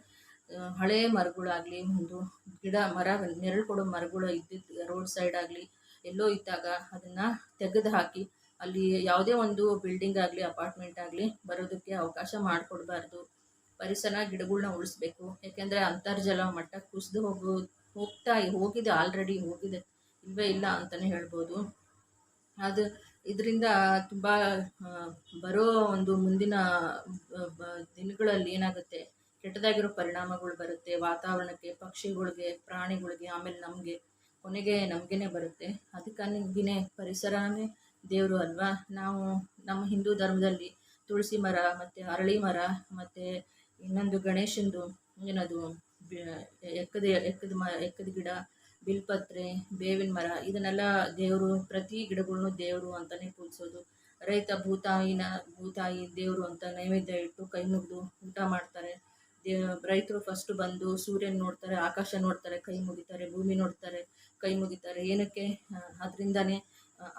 ಹಳೆ ಮರಗಳಾಗಲಿ, ಒಂದು ಗಿಡ, ಮರ ನೆರಳು ಕೊಡೋ ಮರಗಳು ಇದ್ದಿದ್ದು ರೋಡ್ ಸೈಡ್ ಆಗಲಿ ಎಲ್ಲೋ ಇದ್ದಾಗ ಅದನ್ನು ತೆಗೆದು ಹಾಕಿ ಅಲ್ಲಿ ಯಾವುದೇ ಒಂದು ಬಿಲ್ಡಿಂಗ್ ಆಗಲಿ ಅಪಾರ್ಟ್ಮೆಂಟ್ ಆಗಲಿ ಬರೋದಕ್ಕೆ ಅವಕಾಶ ಮಾಡಿಕೊಡ್ಬಾರ್ದು. ಪರಿಸರ ಗಿಡಗಳನ್ನ ಉಳಿಸ್ಬೇಕು. ಯಾಕೆಂದರೆ ಅಂತರ್ಜಲ ಮಟ್ಟ ಕುಸಿದು ಹೋಗೋ, ಹೋಗ್ತಾ ಹೋಗಿದೆ ಆಲ್ರೆಡಿ ಹೋಗಿದೆ. ಇಲ್ಲವೇ ಇಲ್ಲ ಅಂತಲೇ ಹೇಳ್ಬೋದು. ಅದು ಇದರಿಂದ ತುಂಬ ಬರೋ ಒಂದು ಮುಂದಿನ ದಿನಗಳಲ್ಲಿ ಏನಾಗುತ್ತೆ? ಕೆಟ್ಟದಾಗಿರೋ ಪರಿಣಾಮಗಳು ಬರುತ್ತೆ. ವಾತಾವರಣಕ್ಕೆ, ಪಕ್ಷಿಗಳಿಗೆ, ಪ್ರಾಣಿಗಳಿಗೆ, ಆಮೇಲೆ ನಮಗೆ. ಕೊನೆಗೆ ನಮಗೇನೆ ಬರುತ್ತೆ. ಅದಕ್ಕಾಗಿನೇ ಪರಿಸರನೇ ದೇವರು ಅಲ್ವಾ? ನಾವು ನಮ್ಮ ಹಿಂದೂ ಧರ್ಮದಲ್ಲಿ ತುಳಸಿ ಮರ, ಮತ್ತು ಅರಳಿ ಮರ, ಮತ್ತು ಇನ್ನೊಂದು ಗಣೇಶಂದು ಏನದು ಎಕ್ಕದ ಎಕ್ಕದ ಮ, ಎಕ್ಕದ ಗಿಡ, ಬಿಲ್ಪತ್ರೆ, ಬೇವಿನ ಮರ, ಇದನ್ನೆಲ್ಲ ದೇವರು, ಪ್ರತಿ ಗಿಡಗಳ್ನು ದೇವರು ಅಂತಲೇ ಪೂಜಿಸೋದು ರೈತ ಭೂತಾಯಿನ, ಭೂತಾಯಿ ದೇವರು ಅಂತ ನೈವೇದ್ಯ ಇಟ್ಟು ಕೈ ಮುಗಿದು ಊಟ ಮಾಡ್ತಾರೆ. ದೇ, ರೈತರು ಫಸ್ಟು ಬಂದು ಸೂರ್ಯನ ನೋಡ್ತಾರೆ, ಆಕಾಶ ನೋಡ್ತಾರೆ, ಕೈ ಮುಗಿತಾರೆ, ಭೂಮಿ ನೋಡ್ತಾರೆ. ಕೈ ಮುಗಿತಾರೆ. ಏನಕ್ಕೆ? ಅದರಿಂದನೇ,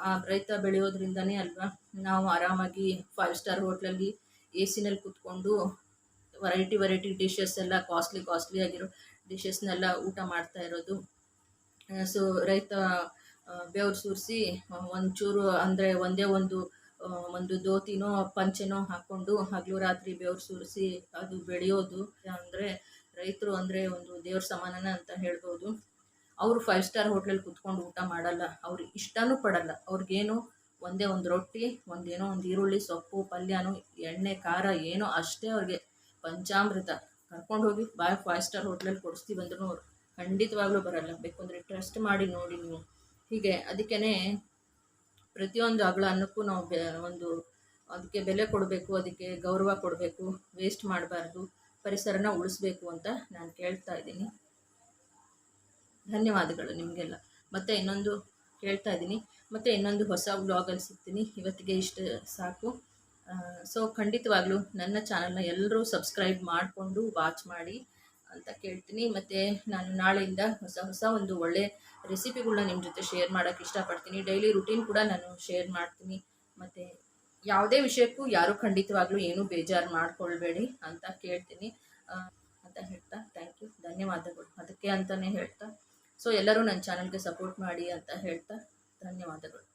ಆ ರೈತ ಬೆಳೆಯೋದ್ರಿಂದನೇ ಅಲ್ವಾ? ನಾವು ಆರಾಮಾಗಿ ಫೈವ್ ಸ್ಟಾರ್ ಹೋಟ್ಲಲ್ಲಿ ಎ ಸಿನಲ್ಲಿ ಕೂತ್ಕೊಂಡು ವೆರೈಟಿ ವೆರೈಟಿ ಡಿಶಸ್ ಎಲ್ಲ ಕಾಸ್ಟ್ಲಿ ಕಾಸ್ಟ್ಲಿ ಆಗಿರೋ ಡಿಶಸ್ನೆಲ್ಲ ಊಟ ಮಾಡ್ತಾ ಇರೋದು. ಸೊ ರೈತ ಬೆವ್ರು ಸುರಿಸಿ ಒಂಚೂರು ಅಂದರೆ ಒಂದೇ ಒಂದು ಒಂದು ದೋತಿನೋ, ಪಂಚೆನೋ ಹಾಕ್ಕೊಂಡು ಹಗಲು ರಾತ್ರಿ ಬೆವ್ರು ಸುರಿಸಿ ಅದು ಬೆಳೆಯೋದು. ಅಂದರೆ ರೈತರು ಅಂದರೆ ಒಂದು ದೇವ್ರ ಸಮಾನನ ಅಂತ ಹೇಳ್ಬೋದು. ಅವರು ಫೈವ್ ಸ್ಟಾರ್ ಹೋಟ್ಲಲ್ಲಿ ಕುತ್ಕೊಂಡು ಊಟ ಮಾಡಲ್ಲ, ಅವ್ರು ಇಷ್ಟನೂ ಪಡಲ್ಲ. ಅವ್ರಿಗೇನು ಒಂದೇ ಒಂದು ರೊಟ್ಟಿ, ಒಂದೇನೋ ಒಂದು ಈರುಳ್ಳಿ, ಸೊಪ್ಪು, ಪಲ್ಯನೂ, ಎಣ್ಣೆ, ಖಾರ, ಏನೋ ಅಷ್ಟೇ ಅವ್ರಿಗೆ ಪಂಚಾಮೃತ. ಕರ್ಕೊಂಡು ಹೋಗಿ ಬಾಯ್ ಫೈವ್ ಸ್ಟಾರ್ ಹೋಟ್ಲಲ್ಲಿ ಕೊಡಿಸ್ತೀವಿ ಅಂದ್ರೂ ಅವ್ರು ಖಂಡಿತವಾಗ್ಲೂ ಬರಲ್ಲ. ಬೇಕು ಅಂದರೆ ಟ್ರಸ್ಟ್ ಮಾಡಿ ನೋಡಿ ನೀವು. ಹೀಗೆ ಅದಕ್ಕೇ ಪ್ರತಿಯೊಂದು ಅಗಳ ಅನ್ನಕ್ಕೂ ನಾವು ಬೆ, ಒಂದು ಅದಕ್ಕೆ ಬೆಲೆ ಕೊಡಬೇಕು, ಅದಕ್ಕೆ ಗೌರವ ಕೊಡಬೇಕು ವೇಸ್ಟ್ ಮಾಡಬಾರ್ದು, ಪರಿಸರನ ಉಳಿಸ್ಬೇಕು ಅಂತ ನಾನು ಕೇಳ್ತಾ ಇದ್ದೀನಿ. ಧನ್ಯವಾದಗಳು ನಿಮಗೆಲ್ಲ. ಮತ್ತೆ ಇನ್ನೊಂದು ಕೇಳ್ತಾ ಇದ್ದೀನಿ. ಮತ್ತೆ ಇನ್ನೊಂದು ಹೊಸ ವ್ಲಾಗಲ್ಲಿ ಸಿಗ್ತೀನಿ. ಇವತ್ತಿಗೆ ಇಷ್ಟು ಸಾಕು. ಸೊ ಖಂಡಿತವಾಗ್ಲೂ ನನ್ನ ಚಾನಲ್ನ ಎಲ್ಲರೂ ಸಬ್ಸ್ಕ್ರೈಬ್ ಮಾಡಿಕೊಂಡು ವಾಚ್ ಮಾಡಿ ಅಂತ ಕೇಳ್ತೀನಿ. ಮತ್ತು ನಾನು ನಾಳೆಯಿಂದ ಹೊಸ ಹೊಸ ಒಂದು ಒಳ್ಳೆ ರೆಸಿಪಿಗಳನ್ನ ನಿಮ್ಮ ಜೊತೆ ಶೇರ್ ಮಾಡೋಕ್ಕೆ ಇಷ್ಟಪಡ್ತೀನಿ. ಡೈಲಿ ರುಟೀನ್ ಕೂಡ ನಾನು ಶೇರ್ ಮಾಡ್ತೀನಿ. ಮತ್ತು ಯಾವುದೇ ವಿಷಯಕ್ಕೂ ಯಾರು ಖಂಡಿತವಾಗ್ಲೂ ಏನೂ ಬೇಜಾರು ಮಾಡ್ಕೊಳ್ಬೇಡಿ ಅಂತ ಕೇಳ್ತೀನಿ. ಅಂತ ಹೇಳ್ತಾ ಥ್ಯಾಂಕ್ ಯು ಧನ್ಯವಾದಗಳು. ಅದಕ್ಕೆ ಅಂತಲೇ ಹೇಳ್ತಾ ಸೊ ಎಲ್ಲರೂ ನನ್ನ ಚಾನಲ್ಗೆ ಸಪೋರ್ಟ್ ಮಾಡಿ ಅಂತ ಹೇಳ್ತಾ ಧನ್ಯವಾದಗಳು.